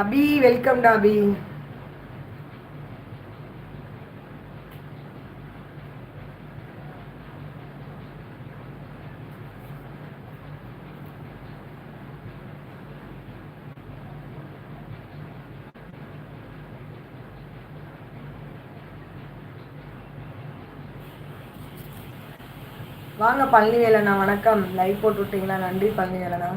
அபி welcome டாபி வாங்க பழனி வணக்கம். Live போட்டு விட்டீங்களா நன்றி பழனி வேலண்ணா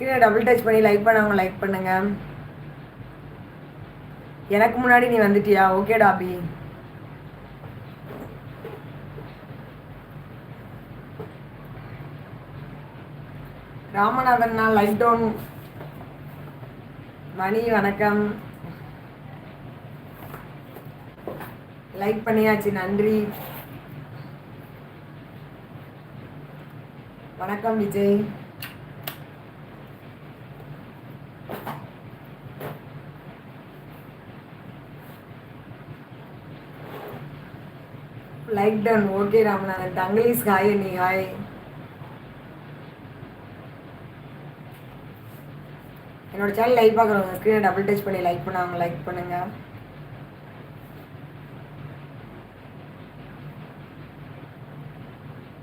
ஸ்க்ரீனை டபுள் டச் பண்ணி லைக் பண்ணவங்க லைக் பண்ணுங்க. எனக்கு முன்னாடி நீ வந்துட்டியா? ஓகே டாபி ராமநாதன் லைக் டவுன் மணி வணக்கம். லைக் பண்ணியாச்சு நன்றி. வணக்கம் Vijay. Like done okay Ramanathan. Tanglish hi நீ ஹாய் என்னோட சேனல் லைக் பார்க்குறவங்க ஸ்க்ரீனை டபுள் டச் பண்ணி லைக் பண்ணாங்க லைக் பண்ணுங்க.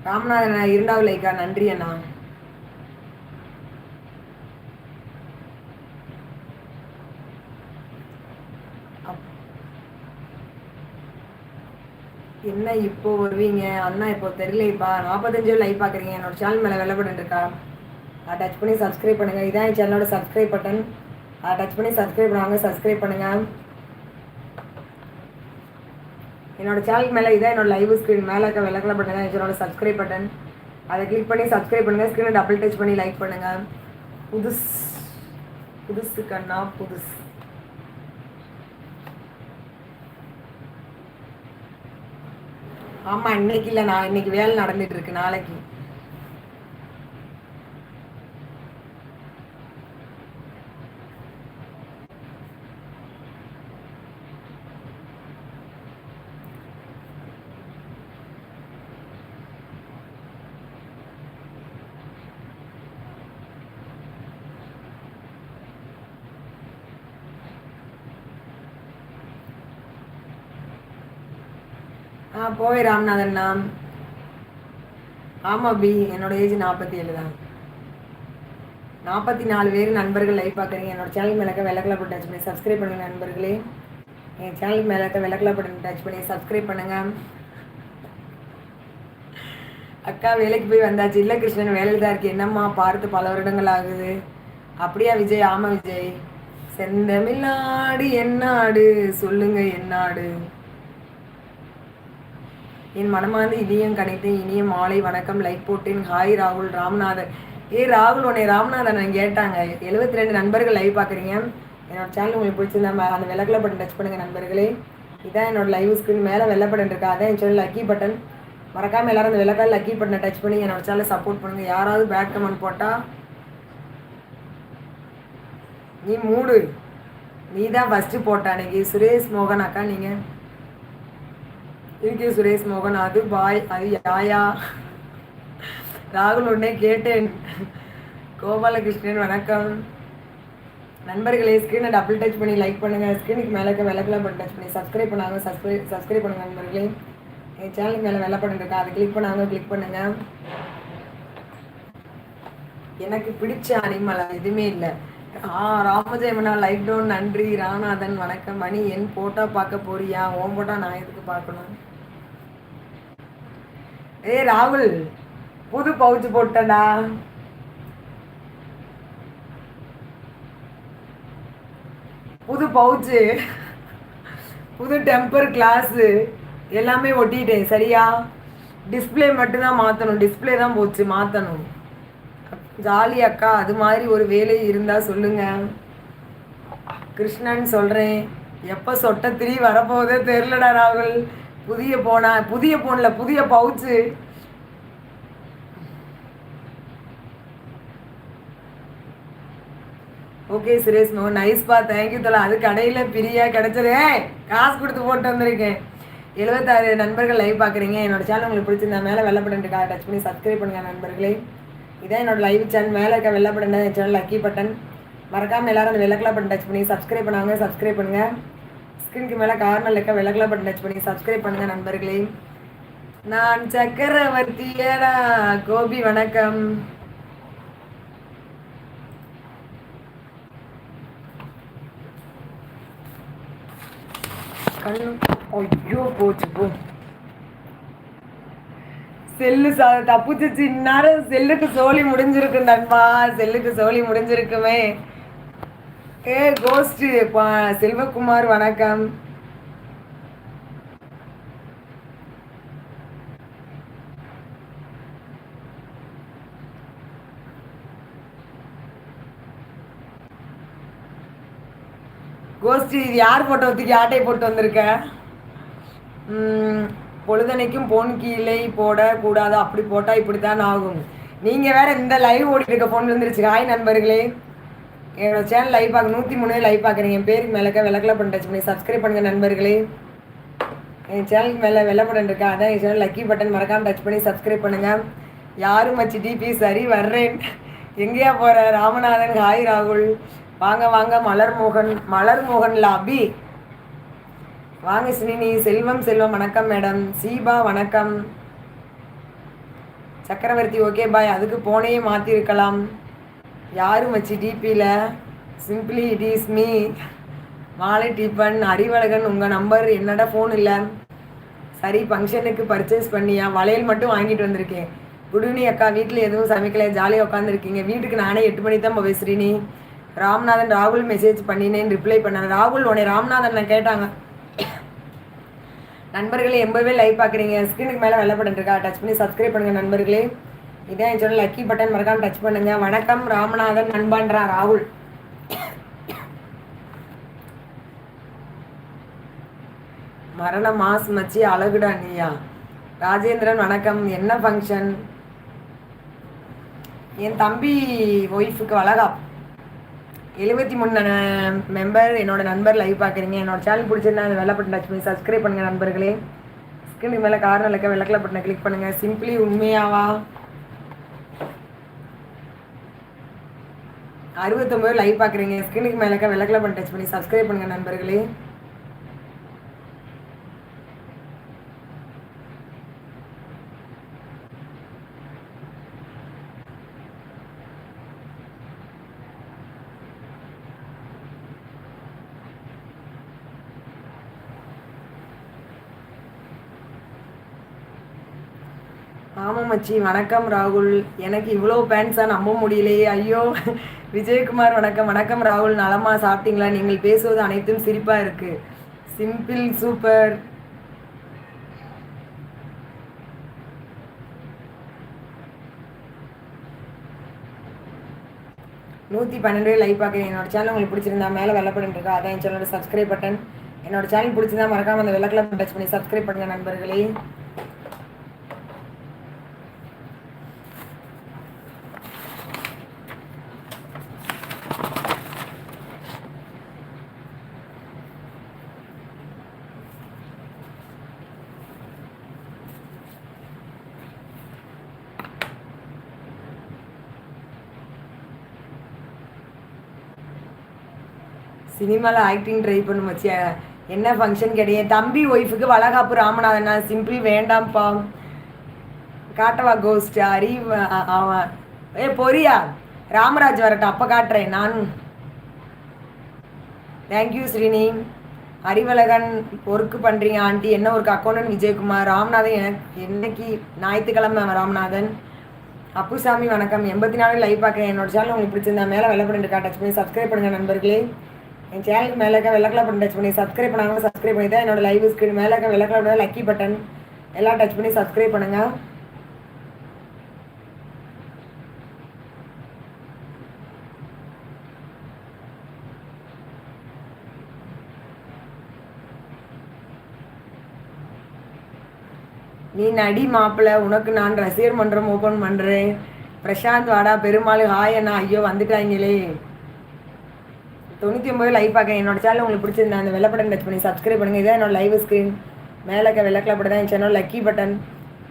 ராமநாதன் அண்ணா, இரண்டாவது லைக்கா நன்றி அண்ணா அப்- என்ன இப்போ வருவீங்க? அண்ணா இப்போ தெரியலைப்பா நாற்பத்தஞ்சு லைவ் பார்க்குறீங்க. என்னோட சேனல் மேலே வெள்ளை பட்டன் இருக்கா? அதை டச் பண்ணி சப்ஸ்கிரைப் பண்ணுங்கள் இதான் என் சேனலோட சப்ஸ்கிரைப் பட்டன் அதை டச் பண்ணி சப்ஸ்கிரைப் பண்ணுவாங்க சப்ஸ்கிரைப் பண்ணுங்கள் என்னோட சேனல் மேலே இதான் என்னோட லைவ் ஸ்க்ரீன் மேலே இருக்க வெள்ளக்கல பட்டன் தான் என்னோட சப்ஸ்கிரைப் பட்டன் அதை கிளிக் பண்ணி சப்ஸ்கிரைப் பண்ணுங்கள் ஸ்க்ரீனை டபுள் டச் பண்ணி லைக் பண்ணுங்கள் புதுசு புதுசு கண்ணா புதுசு. ஆமா இன்னைக்கு இல்லை நான் இன்னைக்கு வேலை நடந்துட்டு இருக்கு நாளைக்கு. கோவை போய் ராமநாதன் நாம் ஆமாம் பி என்னோட ஏஜ் நாற்பத்தி ஏழு தான். நாற்பத்தி நாலு பேர் நண்பர்கள் லைவ் பார்க்குறீங்க என்னோட சேனல் மேலே இருக்க வெள்ளக்கலா பட்டன் டச் பண்ணி சப்ஸ்கிரைப் பண்ணுங்கள் நண்பர்களே. என் சேனல் மேலே இருக்க வெள்ளக்கலா பட்டன் டச் பண்ணி சப்ஸ்கிரைப் பண்ணுங்கள் அக்கா வேலைக்கு போய் வந்தாச்சு. இல்லை கிருஷ்ணன் வேலையில் தான் இருக்கு என்னம்மா பார்த்து பல வருடங்கள் ஆகுது. அப்படியா விஜய்? ஆமாம் விஜய். செந்தமிழ்நாடு என்னாடு சொல்லுங்க என்னாடு என் மனமார்ந்த இதயம் கணித்து இனிய மாலை வணக்கம். லைக் போட்டேன். ஹாய் ராகுல். ராமநாதன். ஏ ராகுல் உன்னை ராமநாதன் கேட்டாங்க. எழுபத்தி ரெண்டு நண்பர்கள் லைவ் பார்க்குறீங்க. என்னோட சேனல் உங்களுக்கு பிடிச்சிருந்தா அந்த வெள்ளக்கலை பட்டன் டச் பண்ணுங்கள் நண்பர்களே. இதான் என்னோட லைவ் ஸ்க்ரீன் மேலே வெள்ளை பட்டன் இருக்கா. அதான் என் சேனல் லக்கி பட்டன் மறக்காமல் எல்லாரும் அந்த வெள்ளக்கால் லக்கி பட்டனை டச் பண்ணி என்னோட சேனலை சப்போர்ட் பண்ணுங்கள் யாராவது பேட் கமெண்ட் போட்டா நீ மூடு. நீ தான் ஃபஸ்ட்டு போட்ட அன்னைக்கு. சுரேஷ் மோகன் அக்கா நீங்கள் இருக்கு சுரேஷ் மோகன் அது பாய் அது யாயா. ராகுல் உடனே கேட்டேன். கோபாலகிருஷ்ணன் வணக்கம். நண்பர்களே ஸ்க்ரீனை டபுள் டச் பண்ணி லைக் பண்ணுங்கள் ஸ்க்ரீனுக்கு மேலே இருக்க வெள்ளக்கெல்லாம் டச் பண்ணி சப்ஸ்கிரைப் பண்ணாங்க சப்ஸ்கிரைப் சப்ஸ்கிரைப் பண்ணுங்கள் நண்பர்களே. என் சேனலுக்கு மேலே வெள்ள பட்டன் இருக்கா? அதை கிளிக் பண்ணாங்க கிளிக் பண்ணுங்கள் எனக்கு பிடிச்ச அனிமல் எதுவுமே இல்லை. ஆ ராமஜெயமனா லைக் டவுன் நன்றி. ராநாதன் வணக்கம். மணி என் போட்டோ பார்க்க போறியா? ஓம் போட்டா நான் எதுக்கு பார்க்கணும்? ஏய் ராகுல் புது பவுச்சு போட்டடா புது பவுச்சு புது டெம்பர் கிளாஸு எல்லாமே ஒட்டிட்டேன் சரியா? டிஸ்ப்ளே மட்டும்தான் மாற்றணும் டிஸ்பிளே தான் போச்சு மாற்றணும் ஜாலி அக்கா அது மாதிரி ஒரு வேலை இருந்தால் சொல்லுங்க. கிருஷ்ணன் சொல்கிறேன் எப்போ சொட்ட திரி வரப்போகுதே தெரிலடா ராகுல். புதிய போனா புதிய போனில் புதிய பவுச்சு ஓகே சுரேஷ் மோகன் நைஸ்பா தேங்க்யூ தலா. அது கடையில் பிரியா கிடச்சதே. காசு கொடுத்து போட்டு வந்திருக்கேன். எழுபத்தாறு நண்பர்கள் லைவ் பார்க்குறீங்க. என்னோட சேனல் உங்களுக்கு பிடிச்சிருந்தா மேலே வெள்ளை பட்டன் டச் பண்ணி சப்ஸ்கிரைப் பண்ணுங்க நண்பர்களே. இதான் என்னோட லைவ் சேனல் மேலே இருக்க வெள்ளை பட்டன் சேனல் லக்கி பட்டன் மறக்காமல் எல்லாரும் அந்த வெள்ளை கலர் பட்டன் டச் பண்ணி சப்ஸ்கிரைப் பண்ணாங்க. சப்ஸ்கிரைப் பண்ணுங்கள் ஸ்க்ரீனுக்கு மேலே கார்னரில் இருக்க வெள்ளை கலர் பட்டன் டச் பண்ணி சப்ஸ்கிரைப் பண்ணுங்கள் நண்பர்களே. நான் சக்கரவர்த்தியடா கோபி வணக்கம். கண்ணு ஐயோ போச்சு போ. செல்லு சா தப்புச்சிச்சு. இந்நேரம் செல்லுக்கு சோழி முடிஞ்சிருக்கு நண்பா. செல்லுக்கு சோழி முடிஞ்சிருக்குமே. ஏ கோஸ்ட் செல்வகுமார் வணக்கம். கோஷ்டி இது யார் போட்டோ தூக்கி ஆட்டை போட்டு வந்திருக்க? பொழுதனைக்கும் போன் கீழே போடக்கூடாது. அப்படி போட்டால் இப்படி தான் ஆகும். நீங்கள் வேற இந்த லைவ் ஓடிட்டு இருக்க ஃபோன் வந்துருச்சு ஹாய் நண்பர்களே. என்னோட சேனல் லைவ் பார்க்க நூற்றி மூணு லைவ் பார்க்குறீங்க. என் பேருக்கு மேலக்க வெள்ளக்கல பண்ணி டச் பண்ணி சப்ஸ்கிரைப் பண்ணுங்கள் நண்பர்களே. என் சேனலுக்கு மேலே வெள்ளை பட்டன் இருக்கா? அதான் என் சேனல் லக்கி பட்டன் மறக்காமல் டச் பண்ணி சப்ஸ்கிரைப் பண்ணுங்கள் யாரும் மச்சி டிபி சரி வர்றேன். எங்கேயா போகிற ராமநாதன் ஹாய் ராகுல். வாங்க வாங்க மலர் மோகன் மலர் மோகன் லாபி. வாங்க சினினி செல்வம் செல்வம் வணக்கம் மேடம் சீபா வணக்கம். சக்கரவர்த்தி ஓகே பாய் அதுக்கு போனையே மாற்றிருக்கலாம் யாரும் வச்சு டிபியில் சிம்பிளி இட் இஸ் மீ மாலை டிபன் அறிவழகன் உங்கள் நம்பர் என்னடா ஃபோன் இல்லை? சரி ஃபங்க்ஷனுக்கு பர்ச்சேஸ் பண்ணியா? வளையல் மட்டும் வாங்கிட்டு வந்திருக்கேன். குடுனி அக்கா வீட்டில் எதுவும் சமைக்கல. ஜாலியாக உட்காந்துருக்கீங்க வீட்டுக்கு நானே எட்டு மணி தான் போவேன் ஸ்ரீனி. ராம்நாதன் ராகுல் மெசேஜ் பண்ணினேன் ரிப்ளை பண்ணேன் ராகுல் உன்னை ராம்நாதன் நான் கேட்டாங்க. நண்பர்களே எம்பவே லைவ் பார்க்குறீங்க ஸ்க்ரீனுக்கு மேலே வெள்ளை இருக்கா? டச் பண்ணி சப்ஸ்கிரைப் பண்ணுங்கள் நண்பர்களே. இதான் என் லக்கி பட்டன் மறக்காம டச் பண்ணுங்க. வணக்கம் ராமநாதன் நண்பன்றா ராகுல். மரண மாஸ் மச்சி அழகுடா நீயா? ராஜேந்திரன் வணக்கம். என்ன ஃபங்க்ஷன் என் தம்பி ஒய்ஃபுக்கு அழகா எழுபத்தி மூணு மெம்பர் என்னோட நண்பர் லைவ் பார்க்குறீங்க என்னோட சேனல் பிடிச்சிருந்தா அந்த வெள்ளை பட்டன் டச் பண்ணி சப்ஸ்கிரைப் பண்ணுங்கள் நண்பர்களே. ஸ்க்ரீனுக்கு மேலே காரணம் இருக்க வெள்ளக்கலை பட்டனை கிளிக் பண்ணுங்கள் சிம்பிளி உண்மையாவா? அறுபத்தொம்பது லைவ் பார்க்குறீங்க ஸ்க்ரீனுக்கு மேலே வெள்ளக்கெல்லாம் டச் பண்ணி சப்ஸ்கிரைப் பண்ணுங்கள் நண்பர்களே. ஆமாம் மச்சி வணக்கம் ராகுல். எனக்கு இவ்வளோ பேண்ட்ஸாக நம்ப முடியலையே. ஐயோ விஜயகுமார் வணக்கம். வணக்கம் ராகுல். நலமா சாப்பிட்டீங்களா? நீங்கள் பேசுவது அனைத்தும் சிரிப்பாக இருக்கு. சிம்பிள் சூப்பர் நூற்றி பன்னெண்டு லைக் பார்க்குறேன். என்னோட சேனல் உங்களுக்கு பிடிச்சிருந்தா மேலே வெள்ளப்படன் இருக்கா? அதான் என் சேனலோட சப்ஸ்கிரைப் பட்டன் என்னோட சேனல் பிடிச்சிருந்தா மறக்காம அந்த வெள்ளக்கெல்லாம் டச் பண்ணி சப்ஸ்கிரைப் பண்ணுங்க நண்பர்களே. சினிமாவில் ஆக்டிங் ட்ரை பண்ணும் வச்சு என்ன ஃபங்க்ஷன் கிடையாது தம்பி ஒய்ஃபுக்கு வளகாப்பு ராமநாதனா சிம்பிள் வேண்டாம்ப்பா. காட்டவா கோஸ்ட் அறிவு அவன் ஏ பொரியா ராமராஜ் வரட்டும் அப்போ காட்டுறேன் நான். Thank you Srini. Arivazhagan work பண்ணுறீங்க ஆண்டி. என்ன ஒர்க் அக்கௌண்டன் விஜயகுமார். ராமநாதன் எனக்கு என்னைக்கு? ஞாயிற்றுக்கிழமை ராமநாதன். அப்புசாமி வணக்கம். எண்பத்தி நாலு லைவ் பார்க்குறேன். என்னோட சேனல் உங்களுக்கு பிடிச்சிருந்தா மேலே வெள்ளை பட்டன் பண்ணி சப்ஸ்கிரைப் பண்ணுங்கள் நண்பர்களே. என் சேனலுக்கு மேலே இருக்க வெள்ளை பட்டன் டச் பண்ணி சப்ஸ்கிரைப் பண்ணாங்க சப்ஸ்கிரைப் பண்ணி தான் என்னோட லைவ் ஸ்க்ரீன் மேலே இருக்க வெள்ளை பட்டன் லக்கி பட்டன் எல்லாம் டச் பண்ணி சப்ஸ்கிரைப் பண்ணுங்க. நீ நடி மாப்பிள்ள உனக்கு நான் ரசிகர் மன்றம் ஓப்பன் பண்ணுறேன் பிரசாந்த் வாடா பெருமாள் ஹாய் அண்ணா. ஐயோ வந்துட்டாங்களே தொண்ணூற்றி ஒம்பது லைவ் பார்க்க என்னோட சேனல் உங்களுக்கு பிடிச்சிருந்தா அந்த வெள்ளை பட்டன் டச் பண்ணி சப்ஸ்கிரைப் பண்ணுங்கள் இதான் என்னோட லைவ் ஸ்க்ரீன் மேலே இருக்க வெள்ளை கலர் பட்டன் தான் சேனல் லக்கி பட்டன்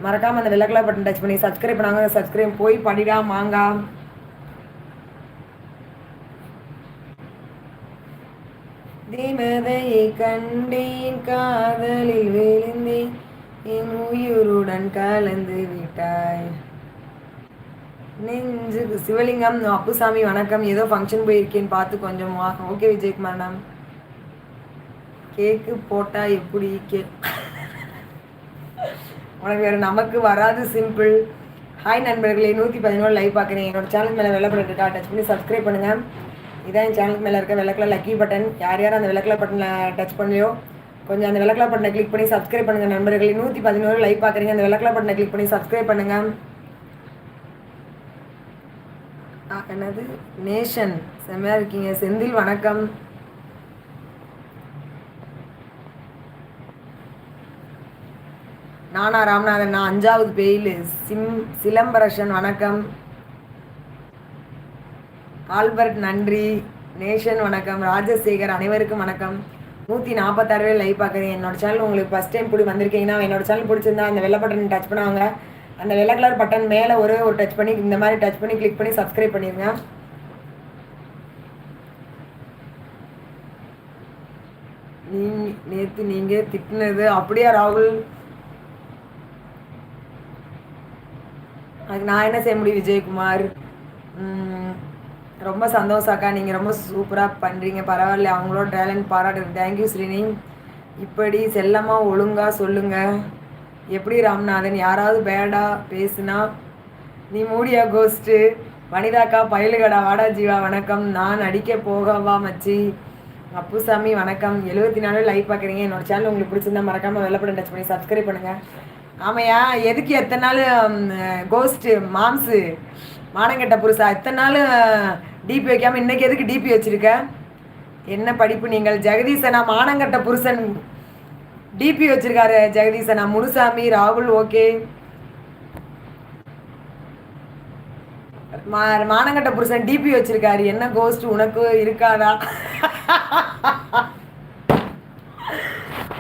மறக்காமல் அந்த வெள்ள கலர் பட்டன் டச் பண்ணி சப்ஸ்கிரைப் பண்ணாங்க. சப்ஸ்கிரைப் போய் படிடா மாங்கா. தேவதையை கண்டேன் காதலில் விழுந்தேன். என் உயிருடன் கலந்து விட்டாய். நெஞ்சு சிவலிங்கம் அப்புசாமி வணக்கம். ஏதோ ஃபங்க்ஷன் போயிருக்கேன்னு பார்த்து கொஞ்சம் ஓகே விஜயகுமார் மேம் கேக்கு போட்டால் எப்படி கே உனக்கு வேறு நமக்கு வராது சிம்பிள் ஹாய் நண்பர்களே நூற்றி பதினோரு லைவ் பார்க்குறேன். என்னோட சேனல் மேலே வெள்ளை பட்டன் இருக்கா? டச் பண்ணி சப்ஸ்கிரைப் பண்ணுங்கள் இதான் என் சேனலுக்கு மேலே இருக்க விளக்கில் லக்கி பட்டன் யார் யார் அந்த விளக்கில் பட்டனில் டச் பண்ணலையோ கொஞ்சம் அந்த விளக்கில் பட்டனை கிளிக் பண்ணி சப்ஸ்கிரைப் பண்ணுங்கள் நண்பர்களே. நூற்றி பதினோரு லைவ் பார்க்குறீங்க. அந்த விளக்கில் பட்டனை கிளிக் பண்ணி சப்ஸ்கிரைப் பண்ணுங்கள் என்னது நேஷன் செம்மையாக இருக்கீங்க. செந்தில் வணக்கம். நானா ராமநாதன் நான் அஞ்சாவது பெயில். சிம் சிலம்பரசன் வணக்கம். ஆல்பர்ட் நன்றி. நேஷன் வணக்கம். ராஜசேகர் அனைவருக்கும் வணக்கம். நூற்றி நாற்பத்தாறு பேர் லைவ் பார்க்குறேன் என்னோட சேனல் உங்களுக்கு ஃபஸ்ட் டைம் பிடி வந்திருக்கீங்கன்னா என்னோட சேனல் பிடிச்சிருந்தா அந்த வெள்ளை பட்டன் டச் பண்ணுவாங்க அந்த வெள்ளை கலர் பட்டன் மேலே ஒரே ஒரு டச் பண்ணி இந்த மாதிரி டச் பண்ணி கிளிக் பண்ணி சப்ஸ்கிரைப் பண்ணிடுங்க நீ நேற்று நீங்கள் திட்டினது. அப்படியா ராகுல்? அதுக்கு நான் என்ன செய்ய முடியும் விஜயகுமார்? ரொம்ப சந்தோஷம் அக்கா. நீங்கள் ரொம்ப சூப்பராக பண்ணுறீங்க பரவாயில்ல. அவங்களோட டேலண்ட் பாராட்டு தேங்க்யூ ஸ்ரீனி. இப்படி செல்லமாக ஒழுங்காக சொல்லுங்கள் எப்படி ராம்நாதன் யாராவது பேடா பேசுனா? நீ மூடியா கோஸ்ட்டு வனிதாக்கா பயலுகடா வாடா ஜீவா வணக்கம். நான் அடிக்க போகவா மச்சி. அப்புசாமி வணக்கம். எழுபத்தி நாலு லைக் பார்க்குறீங்க என்னோட சேனல் உங்களுக்கு பிடிச்சிருந்தா மறக்காமல் வெள்ளப்படம் டச் பண்ணி சப்ஸ்கிரைப் பண்ணுங்கள் ஆமையா எதுக்கு எத்தனை நாள் கோஸ்ட்டு மாம்ஸு மானங்கட்ட புருஷா? எத்தனை நாள் டிபி வைக்காமல் இன்றைக்கி எதுக்கு டிபி வச்சுருக்க? என்ன படிப்பு நீங்கள்? ஜெகதீசனா மானங்கட்ட புருஷன் டிபி வச்சிருக்காரு ஜெகதீசனா முனுசாமி ராகுல் ஓகே. மா மானங்கட்ட புருஷன் டிபி வச்சிருக்காரு. என்ன கோஸ்ட் உனக்கு இருக்காதா?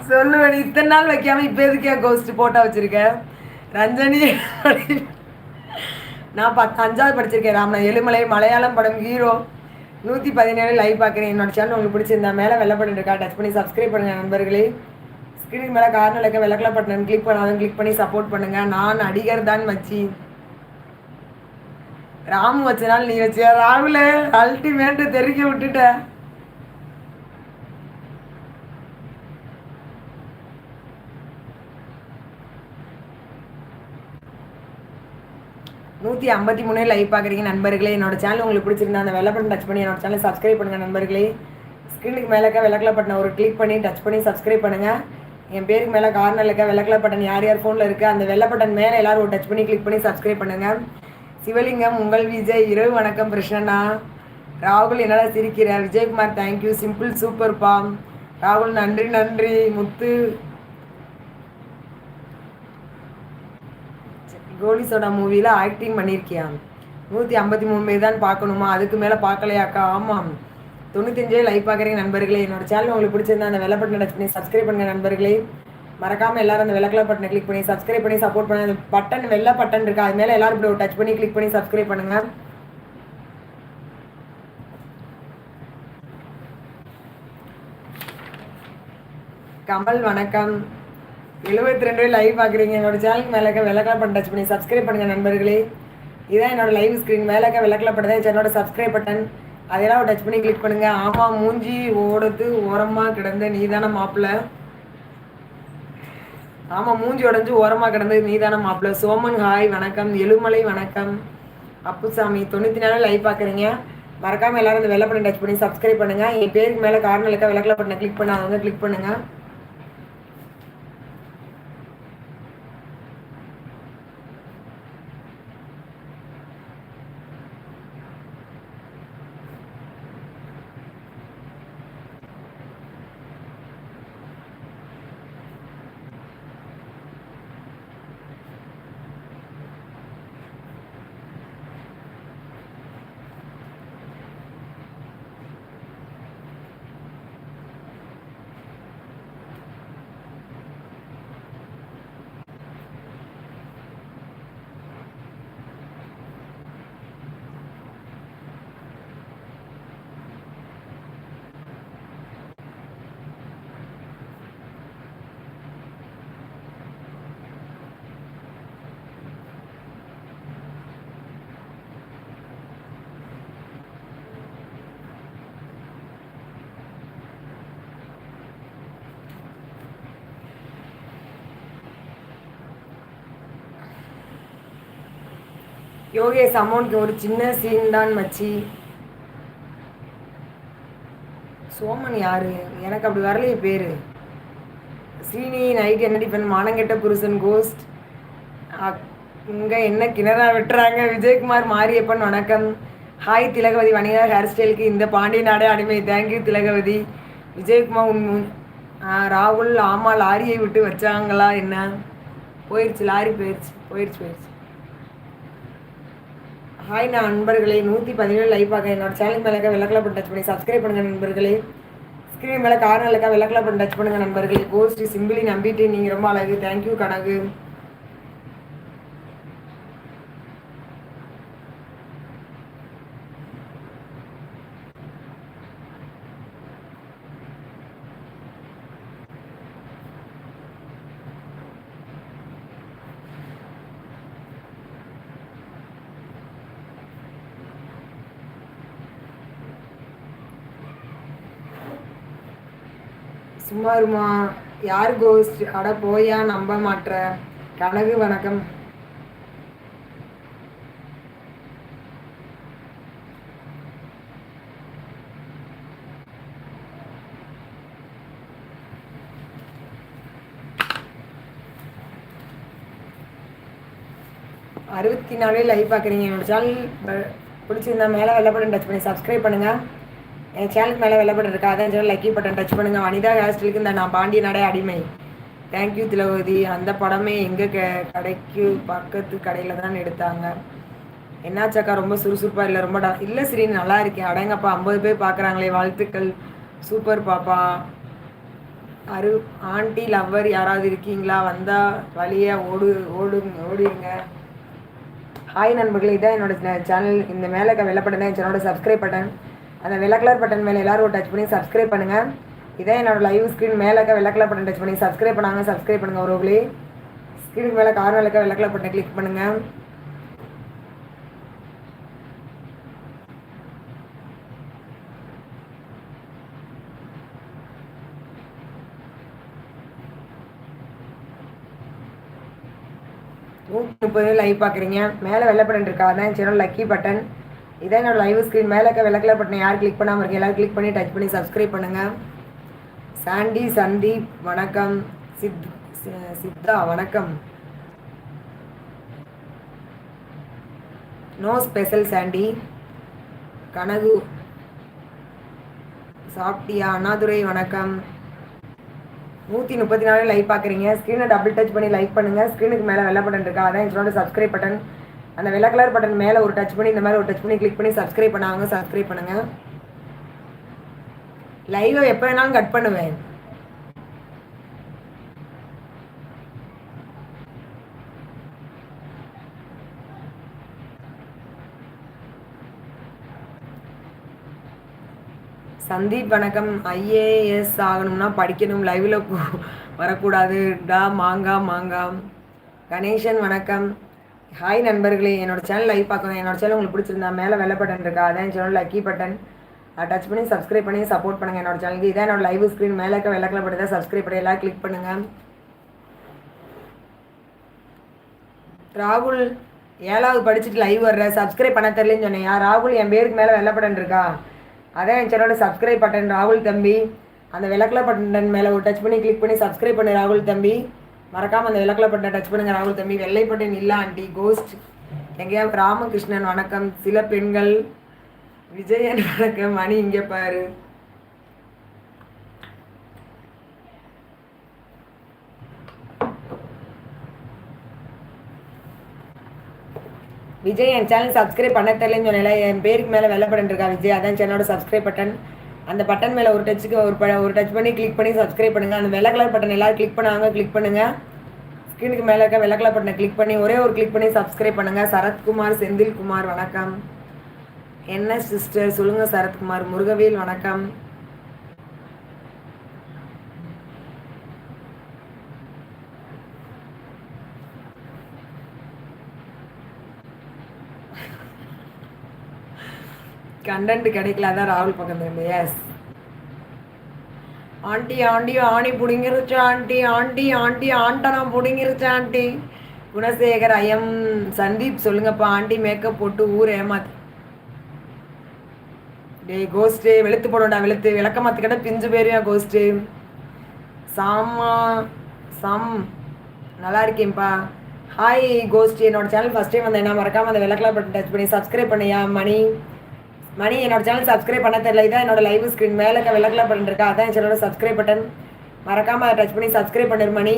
சொல்லுவேன் இத்தனை நாள் வைக்காம இப்போ எதுக்கே கோஸ்ட் போட்டா வச்சிருக்க? ரஞ்சனி நான் பத்து அஞ்சாவது படிச்சிருக்கேன் ராமனா. எழுமலை மலையாளம் படம் ஹீரோ. நூற்றி பதினேழு லைவ் பார்க்குறேன் என்னோட சேனல் உங்களுக்கு பிடிச்சிருந்தா மேலே வெள்ளப்பட்டு இருக்கா? டச் பண்ணி சப்ஸ்கிரைப் பண்ணுங்கள் நண்பர்களே. ஸ்க்ரீன் மேலே காரணம் இருக்க விளக்கல பட்டன் கிளிக் பண்ணாதான் கிளிக் பண்ணி சப்போர்ட் பண்ணுங்கள் நான் அடிகர் தான் மச்சி. ராமு வச்சனால நீ வச்சியா? ராகுல அல்டிமேட்டு தெரிக்க விட்டுட்ட. நூற்றி ஐம்பத்தி மூணு லைவ் பார்க்குறீங்க நண்பர்களே. என்னோட சேனல் உங்களுக்கு பிடிச்சிருந்தா அந்த வெள்ளை பட்டன் டச் பண்ணி என்னோட சேனல் சப்ஸ்கிரைப் பண்ணுங்கள் நண்பர்களே. ஸ்க்ரீனுக்கு மேலேக்க வெள்ளக்கல பட்டனை ஒரு கிளிக் பண்ணி டச் பண்ணி சப்ஸ்கிரைப் பண்ணுங்கள் என் பேருக்கு மேலே கார்னரில் இருக்க வெள்ளக்கல பட்டன் யார் யார் ஃபோனில் இருக்குது அந்த வெள்ளை பட்டன் மேலே எல்லோரும் ஒரு டச் பண்ணி கிளிக் பண்ணி சப்ஸ்கிரைப் பண்ணுங்கள் சிவலிங்கம் உங்கள் விஜய் இரவு வணக்கம் கிருஷ்ணனா ராகுல் என்னடா சிரிக்கிற? Vijayakumar thank you simple super bomb ராகுல் நன்றி நன்றி. முத்து. கோலி சோடா மூவியில் ஆக்டிங் பண்ணியிருக்கியா நூற்றி ஐம்பத்தி மூணு பேர் தான் பார்க்கணுமா? அதுக்கு மேலே பார்க்கலையாக்கா? ஆமாம். தொண்ணூத்தஞ்சே லைக் பார்க்குறீங்க நண்பர்களே. என்னோட சேனல் உங்களுக்கு பிடிச்சிருந்தா அந்த வெள்ளை பட்டன் டச் பண்ணி சப்ஸ்கிரைப் பண்ணுங்கள் நண்பர்களே. மறக்காமல் எல்லாரும் அந்த வெள்ளை பட்டனை கிளிக் பண்ணி சப்ஸ்கிரைப் பண்ணி சப்போர்ட் பண்ண அந்த பட்டன் வெள்ளை பட்டன் இருக்கா. அது மேலே எல்லாரும் இப்படி டச் பண்ணி கிளிக் பண்ணி சப்ஸ்கிரைப் பண்ணுங்கள் கமல் வணக்கம். எழுபத்தி ரெண்டு லைவ் பார்க்குறீங்க. என்னோட சேனலுக்கு மேலே விளக்கலா பட்டன் டச் பண்ணி சப்ஸ்கிரைப் பண்ணுங்கள் நண்பர்களே. இதான் என்னோட லைவ் ஸ்க்ரீன் மேலே விளக்கலா பட்டன் என்னோட சப்ஸ்கிரைப் பட்டன் அதெல்லாம் டச் பண்ணி கிளிக் பண்ணுங்கள் ஆமாம் மூஞ்சி ஓடுறது ஓரமாக கிடந்த நீதான மாப்பிள்ள ஆமாம் மூஞ்சி உடஞ்சி ஓரமாக கிடந்தது நீதான மாப்பிள்ள சோமன் ஹாய் வணக்கம். எழுமலை வணக்கம். அப்புசாமி தொண்ணூற்றி நாலு லைவ் பார்க்குறீங்க மறக்காமல் எல்லாரும் இந்த வெள்ளை பண்ணி டச் பண்ணி சப்ஸ்கிரைப் பண்ணுங்கள் என் பேருக்கு மேலே காரணம் இருக்க விளக்கல பண்ண கிளிக் பண்ணாதவங்க கிளிக் பண்ணுங்கள் யோகேஷ் அமௌண்ட் ஒரு சின்ன சீன் தான் மச்சி. சோமன் யாரு? எனக்கு அப்படி வரலையே பேர். ஸ்ரீனி நைட் என்ன டிஃபன் மானங்கெட்ட புருஷன் கோஸ்ட் இங்கே என்ன கிணறா வெட்டுறாங்க? விஜயகுமார் மாரியப்பன் வணக்கம். ஹாய் திலகவதி வணிகா ஹேர் ஸ்டைலுக்கு இந்த பாண்டிய நாடே அடிமை. தேங்க்யூ திலகவதி. விஜயகுமார் உன் ராகுல் ஆமாம் லாரியை விட்டு வச்சாங்களா என்ன? போயிடுச்சு லாரி போயிடுச்சு போயிடுச்சு போயிடுச்சு ஹாய் நான் நண்பர்களே நூற்றி பதினேழு லைவ் பார்க்க என்னோட சேனல் மேலே விளக்கல பண்ணி டச் பண்ணி சப்ஸ்கிரைப் பண்ணுங்கள் நண்பர்களே. ஸ்க்ரீன் மேலே கார்னலுக்கா விளக்கல பண்ணி டச் பண்ணுங்கள் நண்பர்களே. கோஸ்ட் சிம்பிளி நம்பிட்டு நீங்கள் ரொம்ப அழகு. தேங்க்யூ கனகு சும்மாருமா யார் கோஸ்ட்? அட போயா நம்ப மாட்ட கனகு வணக்கம். அறுபத்தி நாலு லைவ் பார்க்குறீங்க என்னோட சேனல் பிடிச்சிருந்தா மேலே வெள்ளப்படம் டச் பண்ணி சப்ஸ்கிரைப் பண்ணுங்கள் என் சேனலுக்கு மேலே வெள்ளப்படம் இருக்கா? அதான் சேனல் லக்கி பட்டன் டச் பண்ணுங்கள் வனிதா ஹேஸ்டலுக்கு இந்த நான் பாண்டிய நடை அடிமை. தேங்க்யூ திலவதி அந்த படமே எங்கே க கடைக்கு பக்கத்து கடையில் தான் எடுத்தாங்க. என்னாச்சாக்கா ரொம்ப சுறுசுறுப்பாக இல்லை? ரொம்ப இல்லை சரி நல்லா இருக்கேன். அடங்கப்பா ஐம்பது பேர் பார்க்குறாங்களே வாழ்த்துக்கள். சூப்பர் பாப்பா. அரு ஆண்டி லவ்வர் யாராவது இருக்கீங்களா? வந்தால் வழியாக ஓடு ஓடுங்க ஓடிடுங்க ஹாய் நண்பர்களே இதான் என்னோட சேனல் இந்த மேலே வெள்ளப்பட்டன் தான் என்னோட சப்ஸ்கிரைப் பட்டன் அந்த வெள்ளை கலர் பட்டன் மேலே எல்லாரும் டச் பண்ணி சப்ஸ்கிரைப் பண்ணுங்கள் இதான் என்னோட லைவ் ஸ்க்ரீன் மேலே வெள்ளை கலர் பட்டன் டச் பண்ணி சப்ஸ்கிரைப் பண்ணாங்க. சப்ஸ்கிரைப் பண்ணுங்கள் ஒருவர்களே ஸ்க்ரீனுக்கு மேலே கார் இருக்க வெள்ளை கலர் பட்டன் கிளிக் பண்ணுங்கள் நூற்றி முப்பது லைவ் பார்க்குறீங்க. மேலே வெள்ளை பட்டன் இருக்கா? அதான் சேனல் லக்கி பட்டன் இதான் என்னோட லைவ் ஸ்க்ரீன் மேலே இருக்க வெள்ளை பட்டன் யார் கிளிக் பண்ணாமல் இருக்கீங்க எல்லோரும் கிளிக் பண்ணி டச் பண்ணி சப்ஸ்கிரைப் பண்ணுங்கள் சாண்டி சந்தீப் வணக்கம். சித் சித்தா வணக்கம். No special Sandy. கனகு. சாப்பிட்டியா அண்ணாதுரை வணக்கம். நூற்றி முப்பத்தி நாலு லைக் பார்க்குறீங்க ஸ்க்ரீனை டபுள் டச் பண்ணி லைக் பண்ணுங்கள் ஸ்க்ரீனுக்கு மேலே வெள்ளை பட்டன் இருக்கா? அதான் என்னோட சப்ஸ்கிரைப் பட்டன் அந்த வெள்ளை கலர் பட்டன் மேலே ஒரு டச் பண்ணி இந்த மாதிரி ஒரு டச் பண்ணி கிளிக் பண்ணி சப்ஸ்கிரைப் பண்ணாங்க சப்ஸ்கிரைப் பண்ணுங்கள் லைவை எப்போ வேணாலும் கட் பண்ணுவேன். சந்தீப் வணக்கம். ஐஏஎஸ் ஆகணும்னா படிக்கணும். லைவில் வரக்கூடாது. டா மாங்கா மாங்கா. கணேசன் வணக்கம். ஹாய் நண்பர்களே என்னோட சேனல் லைவ் பார்க்கணும் என்னோட சேனல் உங்களுக்கு பிடிச்சிருந்தா மேலே வெள்ளை பட்டன் இருக்கா அதான் சேனல் லக்கி பட்டன் டச் பண்ணி சப்ஸ்கிரைப் பண்ணி சப்போர்ட் பண்ணுங்கள் என்னோட சேனலுக்கு இதான் என்னோட லைவ் ஸ்க்ரீன் மேலே இருக்க வெள்ளை கலர் பட்டன் சப்ஸ்கிரைப் பண்ணி எல்லாம் கிளிக் பண்ணுங்கள் ராகுல் ஏழாவது படிச்சுட்டு லைவ் வர்ற. சப்ஸ்கிரைப் பண்ண தெரியலன்னு சொன்னேன். ராகுல் என் பேருக்கு மேலே வெள்ளை பட்டன் இருக்கா? அதான் என் சேனலோட சப்ஸ்கிரைப் பட்டன் ராகுல் தம்பி. அந்த விளக்கில் பட்டன் மேலே ஒரு டச் பண்ணி கிளிக் பண்ணி சப்ஸ்கிரைப் பண்ணு ராகுல் தம்பி. மறக்காமல் அந்த விளக்கில் பட்ட டச் பண்ணுங்க ராகுல் தம்பி. வெள்ளை பட்டன் இல்லை ஆண்டி. கோஸ்ட் எங்கேயாவது ராமகிருஷ்ணன் வணக்கம். சில பெண்கள் விஜயன் வணக்கம். மணி இங்கே பாரு. விஜய் என் சேனல் சப்ஸ்கிரைப் பண்ண தெரியலன்னு சொன்னேன் என் பேருக்கு மேலே வெள்ளப்படன் இருக்கா விஜய்? அதான் சேனலோட சப்ஸ்கிரைப் பட்டன் அந்த பட்டன் மேலே ஒரு டச்சுக்கு ஒரு ப ஒரு டச் பண்ணி கிளிக் பண்ணி சப்ஸ்கிரைப் பண்ணுங்கள் அந்த வெள்ளை கலர் பட்டன் எல்லோரும் கிளிக் பண்ணாங்க. கிளிக் பண்ணுங்கள் ஸ்க்ரீனுக்கு மேலே இருக்க வெள்ளை கலர் பட்டனை கிளிக் பண்ணி ஒரே ஒரு கிளிக் பண்ணி சப்ஸ்கிரைப் பண்ணுங்கள் சரத்குமார் செந்தில்குமார் வணக்கம். என்ன சிஸ்டர் சொல்லுங்கள் சரத்குமார். முருகவேல் வணக்கம். கண்டென்ட் கிடைக்கல தான் ராகுல் பக்கம் இருந்து எஸ் ஆண்டி ஆண்டி ஆணி பிடுங்கிருச்சு ஆண்டி ஆண்டி ஆண்டி ஆண்டனா பிடுங்கிருச்சு ஆண்டி. குணசேகர் ஐயம் சந்தீப் சொல்லுங்கப்பா ஆண்டி மேக்கப் போட்டு ஊர் ஏமாத்து. டேய் கோஸ்ட்டு வெளுத்து போடணும்டா வெளுத்து. விளக்க மாத்துக்கிட்ட பிஞ்சு போயிருவேன் கோஸ்ட்டு சாமா சம் நல்லா இருக்கேன்ப்பா. ஹாய் கோஸ்ட் என்னோட சேனல் ஃபஸ்ட் டைம் வந்தேன் நான் மறக்காம அந்த விளக்கெலாம் பட்டன் டச் பண்ணி சப்ஸ்கிரைப் பண்ணியா மணி? மணி என்னோட சேனல் சப்ஸ்கிரைப் பண்ண தெரியல இதான் என்னோட லைவ் ஸ்க்ரீன் மேலே இருக்க விளக்கெலாம் அதான் என் சேனலோட சப்ஸ்கிரைப் பட்டன் மறக்காம அதை டச் பண்ணி சப்ஸ்கிரைப் பண்ணிரு மணி.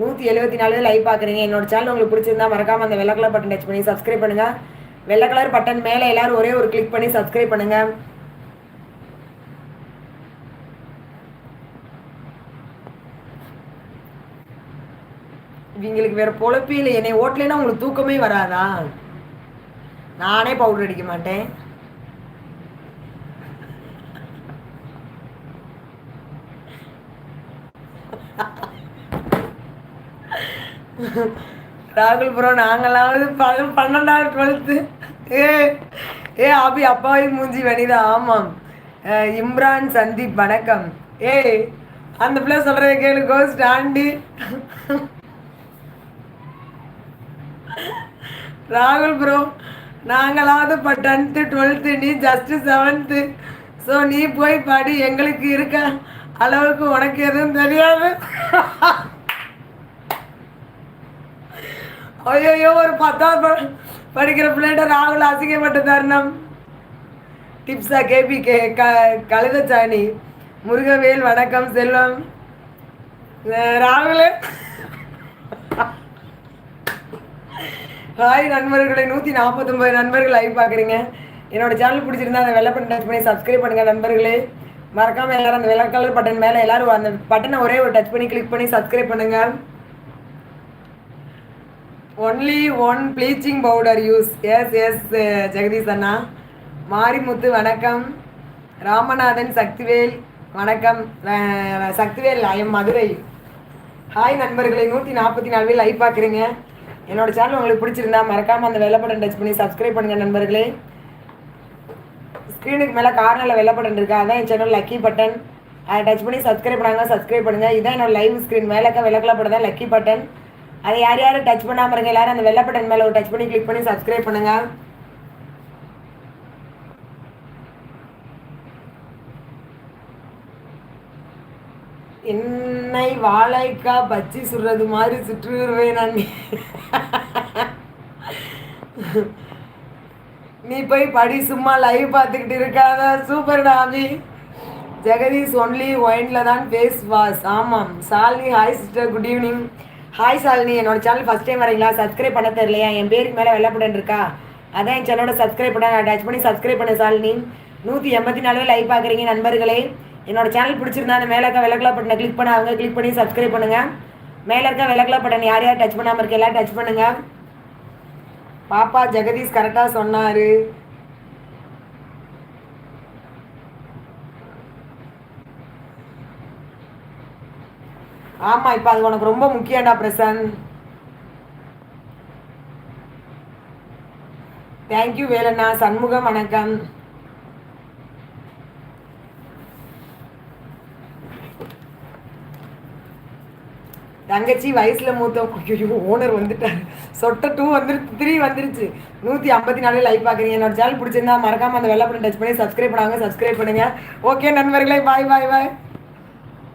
நூற்றி எழுபத்தி நாலு லைவ் பார்க்குறீங்க என்னோட சேனல் உங்களுக்கு பிடிச்சிருந்தா மறக்காம அந்த வெள்ளை கலர் பட்டன் டச் பண்ணி சப்ஸ்கிரைப் பண்ணுங்க. வெள்ளை கலர் பட்டன் மேலே எல்லாரும் ஒரே ஒரு கிளிக் பண்ணி சப்ஸ்கிரைப் பண்ணுங்க. இவங்களுக்கு வேற பொழப்பே இல்லை என்னை ஓட்டலைன்னா உங்களுக்கு தூக்கமே வராதா? நானே பவுடர் அடிக்க மாட்டேன். ராகுல் ப்ரோ நாங்களாவது ப- பன்னெண்டாவது டுவெல்த்து ஏ ஏ அபி அப்பாவி மூஞ்சி வனிதா ஆமாம். இம்ரான் சந்தீப் வணக்கம். ஏய் அந்த பிள்ளை சொல்கிறத கேளு கோஸ்ட் ராகுல் ப்ரோ நாங்களாவது இப்போ டென்த்து டுவெல்த்து நீ ஜஸ்ட்டு செவன்த்து ஸோ நீ போய் படி எங்களுக்கு இருக்க அளவுக்கு உனக்கு எதுவும் தெரியாது. ஐயோ ஒரு பத்தாவது படிக்கிற பிள்ளைகிட்ட ராகுல் அசிங்கப்பட்ட தருணம். டிப்ஸா கேபி கே க கழுதச்சாணி முருகவேல் வணக்கம் செல்வம். ராகுல். ஹாய் நண்பர்களை நூற்றி நாற்பத்தொம்பது நண்பர்கள் லைவ் பார்க்குறீங்க. என்னோட சேனல் பிடிச்சிருந்தா அந்த வெள்ளை பட்டன் டச் பண்ணி சப்ஸ்கிரைப் பண்ணுங்கள் நண்பர்களே. மறக்காமல் எல்லாரும் அந்த வெள்ளை கலர் பட்டன் மேலே எல்லோரும் அந்த பட்டனை ஒரே ஒரு டச் பண்ணி கிளிக் பண்ணி சப்ஸ்கிரைப் பண்ணுங்கள் only one bleaching powder use yes yes Jagadish அண்ணா மாரிமுத்து வணக்கம் ராமநாதன் சக்திவேல் வணக்கம் சக்திவேல் ஐயம் மதுரை ஹாய் நண்பர்களை. நூற்றி நாற்பத்தி நாலு பேர் லைவ் பார்க்குறீங்க. என்னோட சேனல் உங்களுக்கு பிடிச்சிருந்தா மறக்காமல் அந்த வெள்ளை பட்டன் டச் பண்ணி சப்ஸ்கிரைப் பண்ணுங்கள் நண்பர்களே. ஸ்க்ரீனுக்கு மேலே கார்னரில் வெள்ளை பட்டன் இருக்கா. அதான் என் சேனல் லக்கி பட்டன் அதை டச் பண்ணி சப்ஸ்கிரைப் பண்ணாங்க. சப்ஸ்கிரைப் பண்ணுங்கள் இதான் என்னோட லைவ் ஸ்க்ரீன் மேலே இருக்க பட்டன் தான் லக்கி பட்டன் அதை யார் யாரும் டச் பண்ணாமல் இருங்க. எல்லாரும் அந்த வெள்ளை பட்டன் மேலே ஒரு டச் பண்ணி கிளிக் பண்ணி சப்ஸ்கிரைப் பண்ணுங்க. என்னை வாழைக்கா பச்சி சுடுறது மாதிரி சுற்றுவேன் நான் நீ போய் படி சும்மா லைவ் பார்த்துக்கிட்டு இருக்காத. சூப்பர் டாபி ஜெகதீஷ் ஒன்லி ஒயின்ல தான் ஃபேஸ் வாஷ் ஆமாம். Shalini hi sister good evening hi Shalini என்னோட சேனல் ஃபஸ்ட் டைம் வரீங்களா? சப்ஸ்கிரைப் பண்ண தெரியலையா? என் பேருக்கு மேலே வெள்ளப்படன் இருக்கா? அதான் என் சேனலோட சப்ஸ்கிரைப் பண்ண டச் பண்ணி சப்ஸ்கிரைப் பண்ண சாலினி நூற்றி எண்பத்தி நாலு லைவ் பார்க்குறீங்க நண்பர்களே. என்னோட சேனல் பிடிச்சிருந்தா அந்த மேலே இருக்க விளக்கலா பட்டனை கிளிக் பண்ண அவங்க கிளிக் பண்ணி சப்ஸ்கிரைப் பண்ணுங்க. மேலே இருக்க விளக்கலா பட்டன் யார் யார் டச் பண்ணாமல் இருக்க எல்லாம் டச் பண்ணுங்க. பாப்பா ஜெகதீஷ் கரெக்டாக சொன்னார். ஆமா இப்போ அது உனக்கு ரொம்ப முக்கியம்டா பிரசன் தேங்க்யூ வேலண்ணா. சண்முகம் வணக்கம். தங்கச்சி வயசுல மூத்த ஓனர் வந்துட்டாரு. சொட்ட டூ வந்துருச்சு த்ரீ வந்துருச்சு. நூற்றி ஐம்பத்தி நாலு லைவ் பார்க்குறீங்க என்னோட சேனல் பிடிச்சிருந்தா மறக்காம அந்த வெள்ளை பட்டன் டச் பண்ணி சப்ஸ்கிரைப் பண்ணாங்க. சப்ஸ்கிரைப் பண்ணுங்க. ஓகே நண்பர்களே பாய் பாய் பாய்